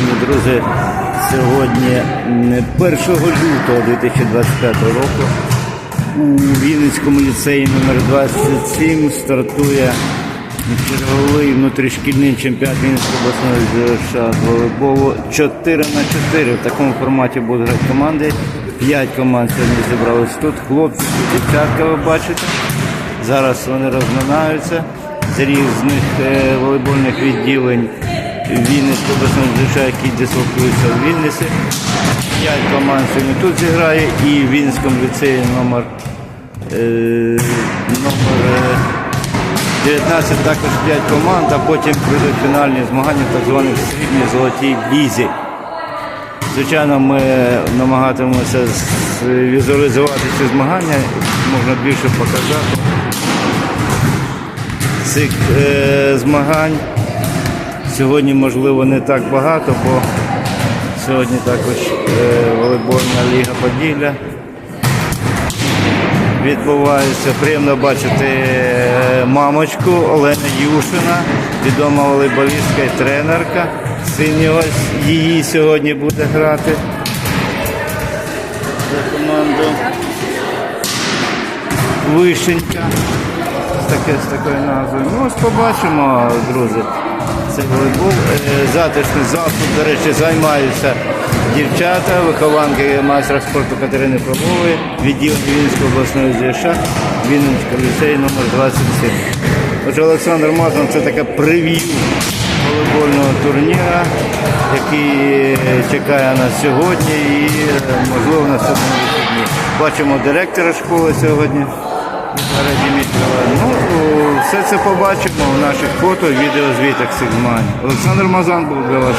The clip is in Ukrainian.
Шановні друзі, сьогодні 1 лютого 2025 року у Вінницькому ліцеї номер 27 стартує черговий внутрішкільний чемпіонат Вінницької обласної з волейболу 4 на 4. В такому форматі будуть грати команди. 5 команд сьогодні зібрались тут. Хлопці, дівчатка, ви бачите. Зараз вони розминаються з різних е, волейбольних відділень Вінницької обласної ЗШ, які дислокуються в Вінниці. П'ять команд сьогодні тут зіграє і в Вінницькому ліцеї номер, е, номер е, 19 також 5 команд, а потім прийдуть фінальні змагання в так званих срібній золотій лізі. Звичайно, ми намагатимемося візуалізувати ці змагання, можна більше показати цих е, змагань. Сьогодні, можливо, не так багато, бо сьогодні також е, волейбольна ліга Поділля відбувається. Приємно бачити е, мамочку Олену Юшина, відома волейболістка і тренерка. Син ось її сьогодні буде грати за команду Вишенька. Таке, з такою назвою. Ну, ось побачимо, друзі. Це волейбол. Е, Затишний зал. До речі, займаються дівчата, вихованки майстра спорту Катерини Фролової, відділення Вінницької обласної ЗШ, Вінницького ліцею номер 27. Отже, Олександр Мазан це таке прев'ю волейбольного турніра, який е, чекає нас сьогодні і, е, можливо, на наступному вихідні. Бачимо директора школи сьогодні. Все це побачимо в наших фото, відеозвітах цих змагань. Олександр Мазан був для вас.